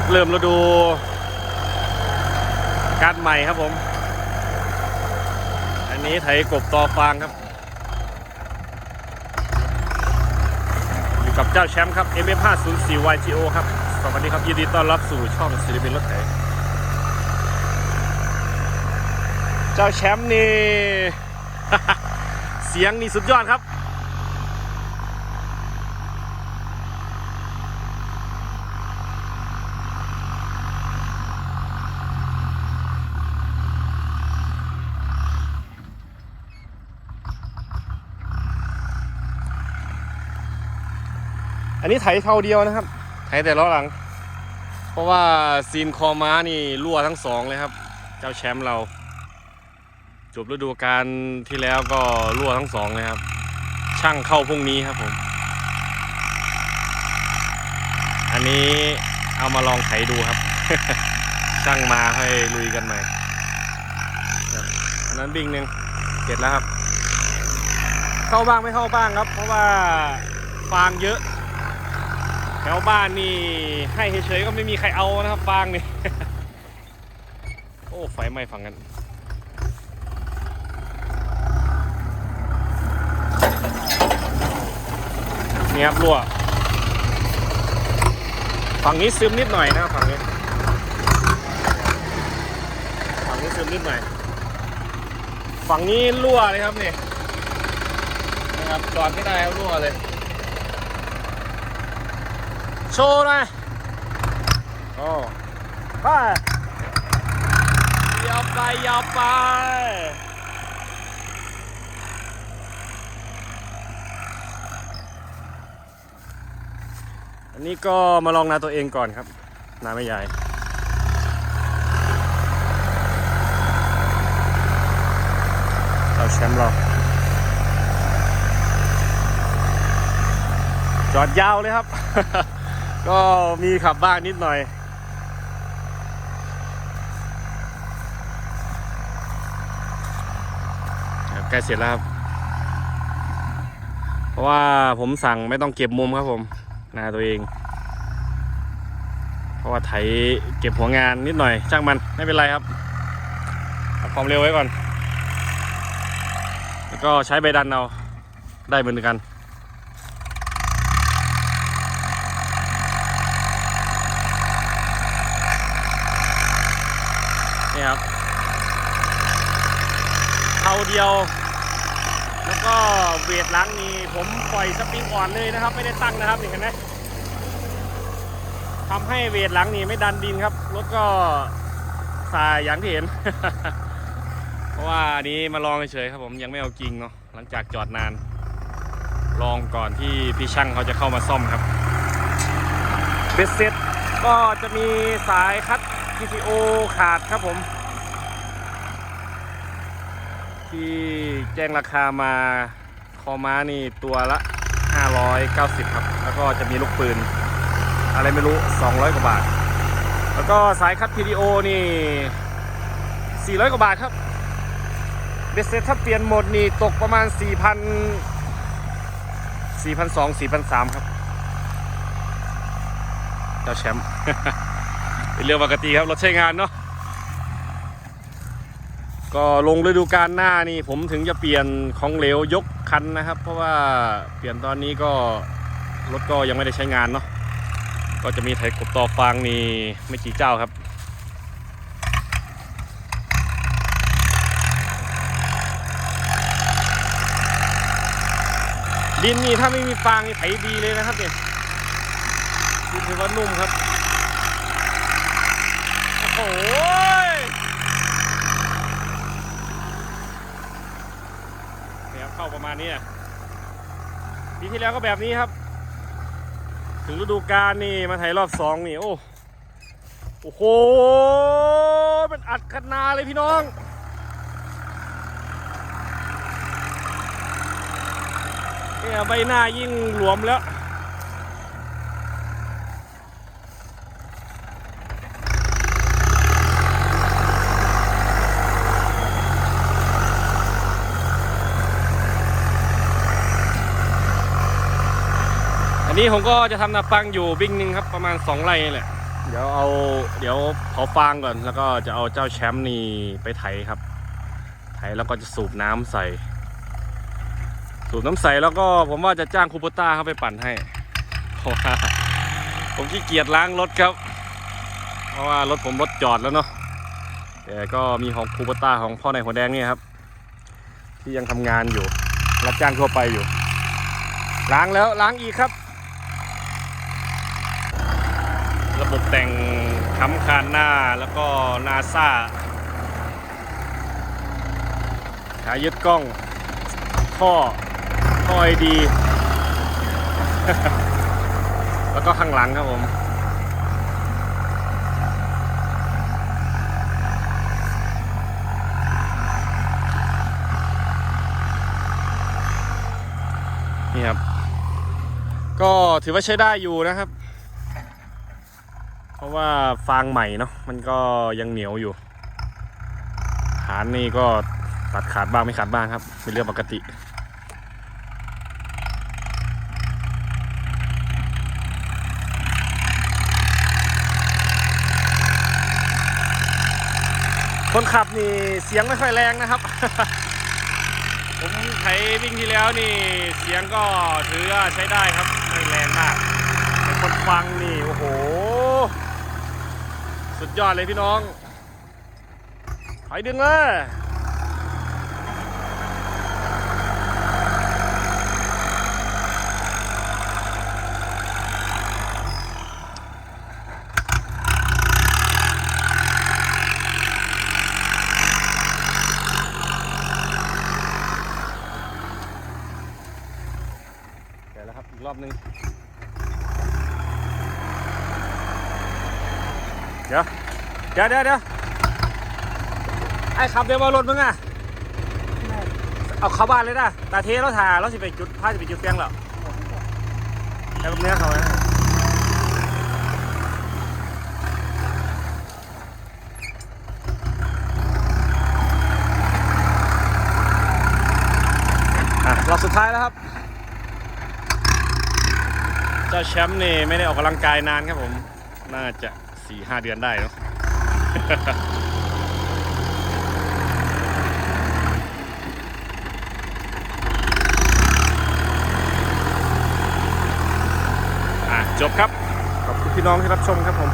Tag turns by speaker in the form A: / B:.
A: ครับเริ่มฤดูการใหม่ครับผม อันนี้ไถกบตอฟางครับ อยู่กับเจ้าแชมป์ครับ MF504 YTO ครับ สวัสดีครับ ยินดีต้อนรับสู่ช่องศิลปินรถไถเจ้าแชมป์นี่ เสียงนี่สุดยอดครับ อันนี้ไถเท่าเดียวนะครับ ไถแต่ล้อหลัง เพราะว่าซีนคอม้านี่รั่วทั้งสองเลยครับ เจ้าแชมป์เรา จบฤดูกาลที่แล้วก็รั่วทั้งสองเลยครับ ช่างเข้าพรุ่งนี้ครับผม อันนี้เอามาลองไถดูครับ ช่างมาให้ลุยกันใหม่อันนั้นบิ่งหนึ่งเสร็จแล้วครับ เข้าบ้างไม่เข้าบ้างครับ เพราะว่าฟางเยอะ แถวบ้านนี่ให้เฉยๆก็ไม่มีใครเอานะครับฟางนี่ โอ้ไฟไหม้ฝั่งนั้นนี่ครับรั่ว ฝั่งนี้ซึมนิดหน่อยนะครับฝั่งนี้ ฝั่งนี้ซึมนิดหน่อย ฝั่งนี้รั่วเลยครับนี่นะครับจอดไม่ได้รั่วเลย ว์หน่อยโอ้ไปยาวไปยาวไปอันนี้ก็มาลองนาตัวเองก่อนครับ นาไม่ใหญ่เราแชมป์เราจอดยาวเลยครับ ก็มีขับบ้างนิดหน่อย ใกล้เสร็จแล้วครับ เพราะว่าผมสั่งไม่ต้องเก็บมุมครับผมนาตัวเอง เพราะว่าไถเก็บหัวงานนิดหน่อย ช่างมันไม่เป็นไรครับความเร็วไว้ก่อน แล้วก็ใช้ใบดันเอาได้เหมือนกัน นี่ครับเท่าเดียว แล้วก็เวทล้างนี่ผมปล่อยสปริงอ่อนเลยนะครับ ไม่ได้ตั้งนะครับเห็นไหมทำให้เวทหลังนี่ไม่ดันดินครับรถก็สายอย่างที่เห็น เพราะว่านี้มาลองเฉยๆครับผมยังไม่เอาจริงเนาะหลังจากจอดนาน ลองก่อนที่พี่ช่างเขาจะเข้ามาซ่อมครับเบ็ดเสร็จก็จะมีสายคัด PCO ขาดครับผม ที่แจ้งราคามาคอม้านี่ตัวละ 590 ครับ แล้วก็จะมีลูกปืน อะไรไม่รู้ 200 กว่าบาท แล้วก็สายคัด PDO นี่ 400 กว่าบาทครับเบสเซ็ตถ้าเปลี่ยนหมดนี่ตกประมาณ 4,000 4,200 4,300 ครับ เจ้าแชมป์ เป็นเรื่องปกติครับรถใช้งานเนาะก็ลงฤดูกาลหน้านี่ผมถึงจะเปลี่ยนของเหลวยกคันนะครับ เพราะว่าเปลี่ยนตอนนี้ก็รถก็ยังไม่ได้ใช้งานเนาะก็จะมีไถกบต่อฟางนี่ไม่กี่เจ้าครับ ดินนี่ถ้าไม่มีฟางนี่ไถดีเลยนะครับเนี่ยดินถือว่านุ่มครับโอ้โห เนี่ย นี้อะปีที่แล้วก็แบบนี้ครับ ถึงฤดูกาลนี่มาไถรอบสองนี่โอ้โอ้โหมันอัดขนาเลยพี่น้องเนี่ยใบหน้ายิ่งหลวมแล้ว นี้ผมก็จะทำนาปังอยู่บิ่งหนึ่งครับประมาณ 2 ไร่แหละ เดี๋ยวเอาเดี๋ยวเผาฟางก่อน แล้วก็จะเอาเจ้าแชมป์นี่ไปไถครับ ไถแล้วก็จะสูบน้ำใส่ สูบน้ำใส่แล้วก็ผมว่าจะจ้างคูปต้าเข้าไปปั่นให้เพราะว่าผมขี้เกียจล้างรถครับ เพราะว่ารถผมรถจอดแล้วเนาะแต่ก็มีของคูปต้าของพ่อในหัวแดงนี่ครับ ที่ยังทำงานอยู่รับจ้างทั่วไปอยู่ล้างแล้วล้างอีกครับ ระบบ แต่งค้ำคานหน้าแล้วก็นาซาขายึดกล้องท่อท่อไอดี แล้วก็ข้างหลังครับผมนี่ครับ ก็ถือว่าใช้ได้อยู่นะครับ ราะว่าฟางใหม่เนาะมันก็ยังเหนียวอยู่ฐานนี่ก็ตัดขาดบ้างไม่ขาดบ้างครับเป็นเรื่องปกติคนขับนี่เสียงไม่ค่อยแรงนะครับ ผมไถวิ่งที่แล้วนี่เสียงก็ถือว่าใช้ได้ครับ ไม่แรงมากแต่คนฟังนี่ โอ้โห สุดยอดเลยพี่น้องถอยดึงเลยเดี๋แล้วครับอีกรอบนึง เดี๋ยวเดี๋ยวเดี๋ยวเดี๋ยวไอ้ขับเดี๋ยวมารถมึงอะเอาเข้าบ้านเลยนะตาเทแล้วถ่าแล้วสิไปจุดพาจะไปจุดเฟียงแล้แต่เนื้อเขานะอะรอบสุดท้ายแล้วครับ เจ้าแชมป์นี่ไม่ได้ออกกำลังกายนานครับผม น่าจะ สี่ห้าเดือนได้เนาะจบครับ ขอบคุณพี่น้องที่รับชมครับผม